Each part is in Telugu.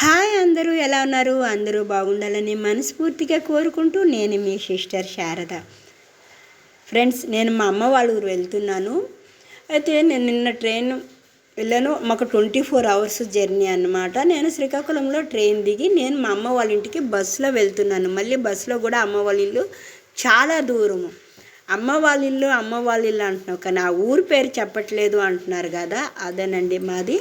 హాయ్ అందరూ ఎలా ఉన్నారు? అందరూ బాగుండాలని మనస్ఫూర్తిగా కోరుకుంటూ నేను మీ సిస్టర్ శారద. ఫ్రెండ్స్ నేను మా అమ్మ వాళ్ళ ఊరు వెళ్తున్నాను. అయితే నేను నిన్న ట్రైన్ వెళ్ళాను. మాకు ట్వంటీ ఫోర్ అవర్స్ జర్నీ అన్నమాట. నేను శ్రీకాకుళంలో ట్రైన్ దిగి నేను మా అమ్మ వాళ్ళ ఇంటికి బస్సులో వెళ్తున్నాను. మళ్ళీ బస్సులో కూడా అమ్మ వాళ్ళ ఇల్లు చాలా దూరము. అమ్మ వాళ్ళ ఇల్లు అమ్మ వాళ్ళ ఇల్లు అంటున్నావు. కానీ ఆ ఊరు పేరు చెప్పట్లేదు అంటున్నారు కదా. అదేనండి మాది.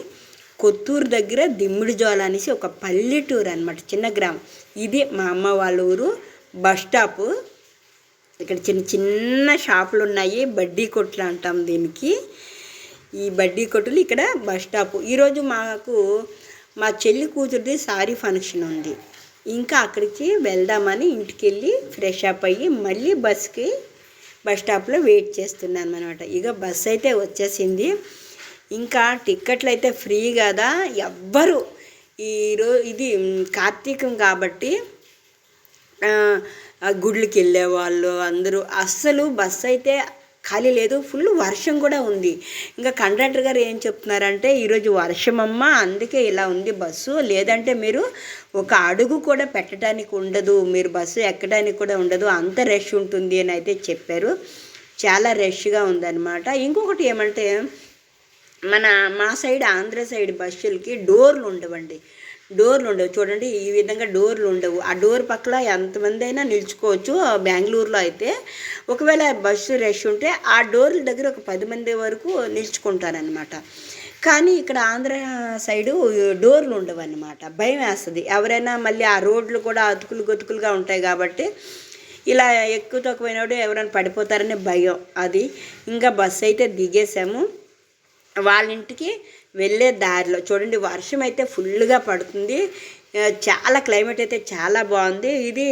కొత్తూరు దగ్గర దిమ్మిడి జోల అనేసి ఒక పల్లెటూరు అనమాట చిన్న గ్రామం. ఇది మా అమ్మ వాళ్ళ ఊరు బస్ స్టాపు. ఇక్కడ చిన్న చిన్న షాపులు ఉన్నాయి బడ్డీ కొట్లు అంటాం దీనికి. ఈ బడ్డీ కొట్టులు ఇక్కడ బస్ స్టాప్. ఈరోజు మాకు మా చెల్లి కూతురిది సారీ ఫంక్షన్ ఉంది. ఇంకా అక్కడికి వెళ్దామని ఇంటికి వెళ్ళి ఫ్రెష్ అప్ అయ్యి మళ్ళీ బస్కి బస్ స్టాప్లో వెయిట్ చేస్తున్నాను అనమాట ఇక బస్ అయితే వచ్చేసింది. ఇంకా టిక్కెట్లు అయితే ఫ్రీ కదా ఎవ్వరు. ఈరో ఇది కార్తీకం కాబట్టి గుళ్ళకి గుడ్లకి వెళ్ళే వాళ్ళు అందరూ. అస్సలు బస్సు అయితే ఖాళీ లేదు ఫుల్ వర్షం కూడా ఉంది. ఇంకా కండక్టర్ గారు ఏం చెప్తున్నారంటే ఈరోజు వర్షం అమ్మ అందుకే ఇలా ఉంది బస్సు. లేదంటే మీరు ఒక అడుగు కూడా పెట్టడానికి ఉండదు. మీరు బస్సు ఎక్కడానికి కూడా ఉండదు. అంత రష్ ఉంటుంది అని అయితే చెప్పారు. చాలా రష్గా ఉందన్నమాట. ఇంకొకటి ఏమంటే మన మా సైడ్ ఆంధ్ర సైడ్ బస్సులకి డోర్లు ఉండవండి. డోర్లు ఉండవు. చూడండి ఈ విధంగా డోర్లు ఉండవు. ఆ డోర్ పక్కల ఎంతమంది అయినా నిల్చుకోవచ్చు బెంగళూరులో అయితే ఒకవేళ బస్సు రష్ ఉంటే ఆ డోర్ల దగ్గర ఒక పది మంది వరకు నిల్చుకుంటారనమాట కానీ ఇక్కడ ఆంధ్ర సైడు డోర్లు ఉండవు అనమాట భయం వేస్తుంది. ఎవరైనా మళ్ళీ ఆ రోడ్లు కూడా అతుకులు గతుకులుగా ఉంటాయి కాబట్టి ఇలా ఎక్కువ తక్కువైనప్పుడు ఎవరైనా పడిపోతారనే భయం. అది. ఇంకా బస్సు అయితే దిగేసాము. వాళ్ళ ఇంటికి వెళ్ళే దారిలో చూడండి వర్షం అయితే ఫుల్గా పడుతుంది. చాలా క్లైమేట్ అయితే చాలా బాగుంది. ఇది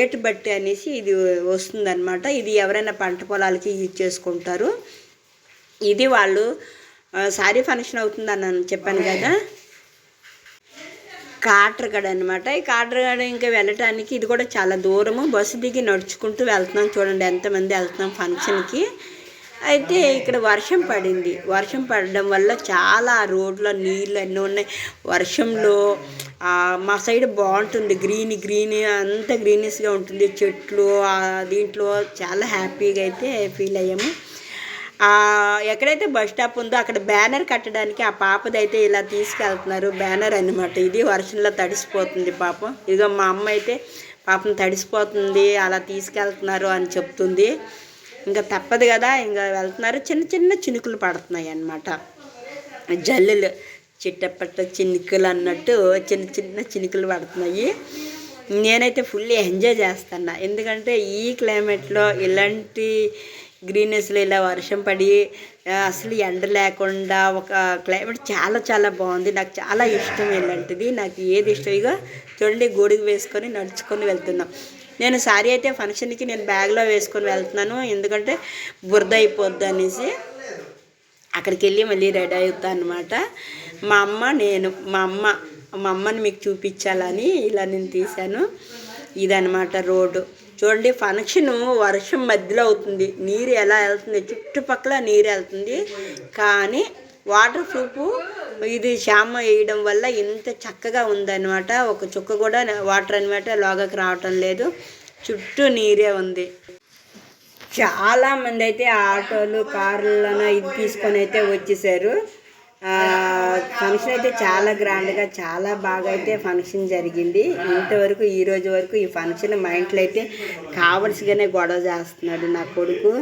ఏటు బట్టి అనేసి ఇది వస్తుందన్నమాట. ఇది ఎవరైనా పంట పొలాలకి యూజ్ చేసుకుంటారు. ఇది వాళ్ళు సారీ ఫంక్షన్ అవుతుందని చెప్పాను కదా. కాట్రగడ అనమాట ఈ కాట్రగడ ఇంకా వెళ్ళటానికి ఇది కూడా చాలా దూరము. బస్సు దిగి నడుచుకుంటూ వెళ్తున్నాం చూడండి ఎంతమంది వెళ్తున్నాం ఫంక్షన్కి. అయితే ఇక్కడ వర్షం పడింది. వర్షం పడడం వల్ల చాలా రోడ్లో నీళ్ళు అన్నీ ఉన్నాయి. వర్షంలో మా సైడ్ బాగుంటుంది. గ్రీన్ గ్రీన్ అంత గ్రీనిష్గా ఉంటుంది. చెట్లు దీంట్లో చాలా హ్యాపీగా అయితే ఫీల్ అయ్యాము. ఎక్కడైతే బస్ స్టాప్ ఉందో అక్కడ బ్యానర్ కట్టడానికి ఆ పాపది అయితే ఇలా తీసుకెళ్తున్నారు. బ్యానర్ అన్నమాట. ఇది వర్షంలో తడిసిపోతుంది పాపం. ఇదిగో మా అమ్మ అయితే పాపం తడిసిపోతుంది అలా తీసుకెళ్తున్నారు అని చెప్తుంది. ఇంకా తప్పదు కదా ఇంకా వెళ్తున్నారు. చిన్న చిన్న చినుకులు పడుతున్నాయి అన్నమాట. జల్లులు చిట్టపట్ట చినుకులు అన్నట్టు చిన్న చిన్న చినుకులు పడుతున్నాయి. నేనైతే ఫుల్ ఎంజాయ్ చేస్తున్నా. ఎందుకంటే ఈ క్లైమేట్లో ఇలాంటి గ్రీనెస్లో ఇలా వర్షం పడి అసలు ఎండ లేకుండా ఒక క్లైమేట్ చాలా చాలా బాగుంది. నాకు చాలా ఇష్టం ఇలాంటిది. నాకు ఏది ఇష్టం ఇక చూడండి గొడుగు వేసుకొని నడుచుకొని వెళ్తున్నాం. నేను సారీ అయితే ఫంక్షన్కి నేను బ్యాగ్లో వేసుకొని వెళ్తున్నాను. ఎందుకంటే బురద అయిపోద్ది అనేసి అక్కడికి వెళ్ళి మళ్ళీ రెడీ అవుతాను అనమాట మా అమ్మ నేను మా అమ్మ మా అమ్మని మీకు చూపించాలని ఇలా నేను తీశాను. ఇదనమాట రోడ్డు. చూడండి ఫంక్షన్ వర్షం మధ్యలో అవుతుంది. నీరు ఎలా వెళ్తుంది? చుట్టుపక్కల నీరు వెళ్తుంది. కానీ వాటర్ ప్రూఫ్ ఇది శ్యామ వేయడం వల్ల ఇంత చక్కగా ఉందన్నమాట. ఒక చుక్క కూడా వాటర్ అనమాట లోగకి రావటం లేదు. చుట్టూ నీరే ఉంది. చాలా మంది అయితే ఆటోలు కార్లను ఇది తీసుకొని అయితే వచ్చేసారు. ఫంక్షన్ అయితే చాలా గ్రాండ్గా చాలా బాగా అయితే ఫంక్షన్ జరిగింది. ఇంతవరకు ఈ రోజు వరకు ఈ ఫంక్షన్ మా ఇంట్లో అయితే కావలసిగానే గొడవ చేస్తున్నాడు నా కొడుకు.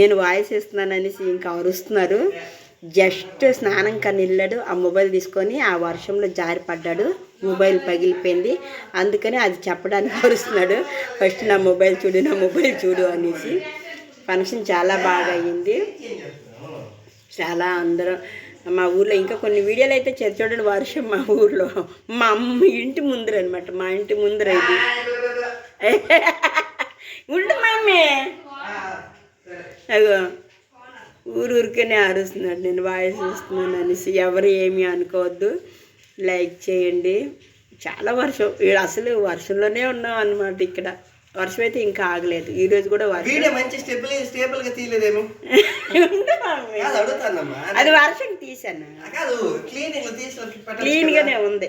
నేను వాయిస్ ఇస్తున్నాను అనేసి ఇంకా అరుస్తున్నారు. జస్ట్ స్నానం కని వెళ్ళాడు ఆ మొబైల్ తీసుకొని ఆ వర్షంలో జారి పడ్డాడు మొబైల్ పగిలిపోయింది. అందుకని అది చెప్పడానికి అరుస్తున్నాడు ఫస్ట్ నా మొబైల్ చూడు నా మొబైల్ చూడు అనేసి. ఫంక్షన్ చాలా బాగా అయ్యింది. చాలా అందరం మా ఊర్లో ఇంకా కొన్ని వీడియోలు అయితే చూడండి వర్షం మా ఊర్లో. మా అమ్మ ఇంటి ముందర అనమాట మా ఇంటి ముందర ఇది. ఉండు మమ్మీ అగో ఊరు ఊరికేనే అరుస్తున్నాడు నేను వాయిస్ ఇస్తున్నాను అనేసి ఎవరు ఏమీ అనుకోవద్దు. లైక్ చేయండి. చాలా వర్షం. ఈడ అసలు వర్షంలోనే ఉన్నాం అనమాట ఇక్కడ. వర్షం అయితే ఇంకా ఆగలేదు. ఈ రోజు కూడా వర్షం. మంచి స్టేబుల్ స్టేబుల్గా తీయలేదేమి అది వర్షం తీసాను క్లీన్. గానే ఉంది.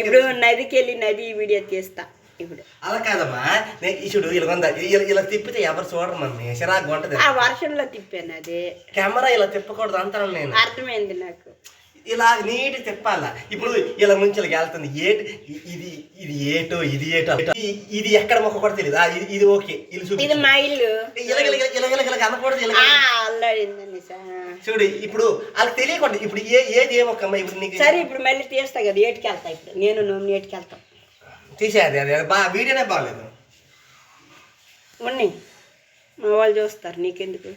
ఇప్పుడు నదికి వెళ్ళి నది వీడియో తీస్తా. ఇప్పుడు. అలా కాదమ్మా. ఇసుడు ఇలా ఉందా? ఇలా ఇలా తిప్పితే ఎవరు చూడరు మమ్మీ చిరాకు ఉంటది ఆ వర్షంలో తిప్పాను అది. కెమెరా ఇలా తిప్పకూడదు అంటాను నేను. అర్థమైంది నాకు. ఇలా నీట్ తిప్పాలా? ఇప్పుడు ఇలా నుంచి ఇలా వెళ్తుంది. ఏటి? ఇది ఇది ఏటో? ఇది ఏటో? ఇది ఎక్కడ మొక్క కూడా తెలియదు ఇది ఇది ఓకే. ఇది ఇది చూపి మా ఇల్లు. అనకూడదు చూడు ఇప్పుడు వాళ్ళకి తెలియకుండా ఇప్పుడు ఏ ఏది ఏ మొక్క ఇప్పుడు నీకు సరే ఇప్పుడు మళ్ళీ తీస్తా కదా. ఏటికి వెళ్తా ఇప్పుడు. నేను నువ్వు ఏటికి వెళ్తాం తీసేది అది అది బా వీడియోనే బాగలేదు ఉన్నాయి. మా వాళ్ళు చూస్తారు నీకెందుకు?